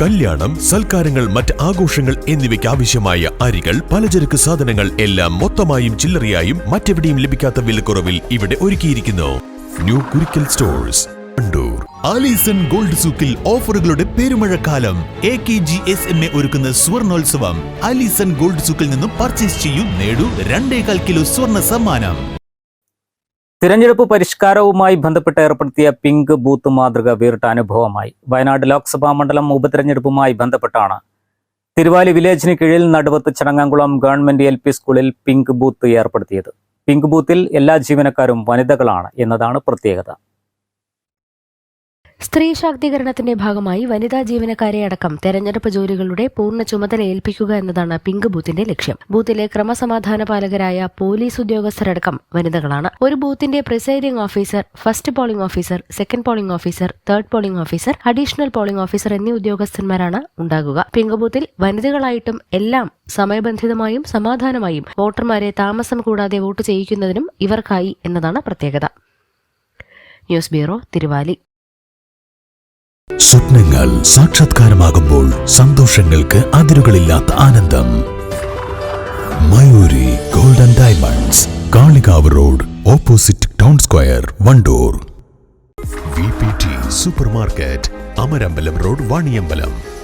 കല്യാണം സൽക്കാരങ്ങൾ മറ്റ് ആഘോഷങ്ങൾ എന്നിവയ്ക്ക് ആവശ്യമായ അരികൾ പലചരക്ക് സാധനങ്ങൾ എല്ലാം മൊത്തമായും ചില്ലറയായും മറ്റെവിടെയും ലഭിക്കാത്ത വിലക്കുറവിൽ ഇവിടെ ഒരുക്കിയിരിക്കുന്നു. New Kurikkal stores Kandur Alison gold സൂക്കിൽ ഓഫറുകളുടെ പെരുമഴക്കാലം. A K G S M A ഒരുക്കുന്ന സ്വർണോത്സവം. ആലീസൺ ഗോൾഡ് സൂക്കിൽ നിന്നും പർച്ചേസ് ചെയ്യൂ നേടൂ രണ്ടേകാൽ കിലോ സ്വർണ സമ്മാനം. തിരഞ്ഞെടുപ്പ് പരിഷ്കാരവുമായി ബന്ധപ്പെട്ട് ഏർപ്പെടുത്തിയ പിങ്ക് ബൂത്ത് മാതൃക വേറിട്ട അനുഭവമായി. വയനാട് ലോക്സഭാ മണ്ഡലം ഉപതെരഞ്ഞെടുപ്പുമായി ബന്ധപ്പെട്ടാണ്. തിരുവാലി വില്ലേജിന് കീഴിൽ Naduvath Chadangamkulam government L P സ്കൂളിൽ പിങ്ക് ബൂത്ത് ഏർപ്പെടുത്തിയത്. പിങ്ക് ബൂത്തിൽ എല്ലാ ജീവനക്കാരും വനിതകളാണ് എന്നതാണ് പ്രത്യേകത. സ്ത്രീ ശാക്തീകരണത്തിന്റെ ഭാഗമായി വനിതാ ജീവനക്കാരെ അടക്കം തെരഞ്ഞെടുപ്പ് ജോലികളുടെ പൂർണ ചുമതല ഏൽപ്പിക്കുക എന്നതാണ് പിങ്ക് ബൂത്തിന്റെ ലക്ഷ്യം. ബൂത്തിലെ ക്രമസമാധാന പാലകരായ പോലീസ് ഉദ്യോഗസ്ഥരടക്കം വനിതകളാണ്. ഒരു ബൂത്തിന്റെ presiding officer first polling officer second polling officer third polling officer additional polling officer എന്നീ ഉദ്യോഗസ്ഥന്മാരാണ് ഉണ്ടാകുക. പിങ്ക് ബൂത്തിൽ വനിതകളായിട്ടും എല്ലാം സമയബന്ധിതമായും സമാധാനമായും വോട്ടർമാരെ താമസം കൂടാതെ വോട്ട് ചെയ്യിക്കുന്നതിനും ഇവർക്കായി എന്നതാണ് പ്രത്യേകത. News bureau Thiruvali. സ്വപ്നങ്ങൾ സാക്ഷാത്കാരമാകുമ്പോൾ സന്തോഷങ്ങൾക്ക് അതിരുകളില്ലാത്ത ആനന്ദം. Mayuri golden diamonds Kalikavu road opposite town square Wandoor. V P T super market Amarambalam road Vaniyambalam.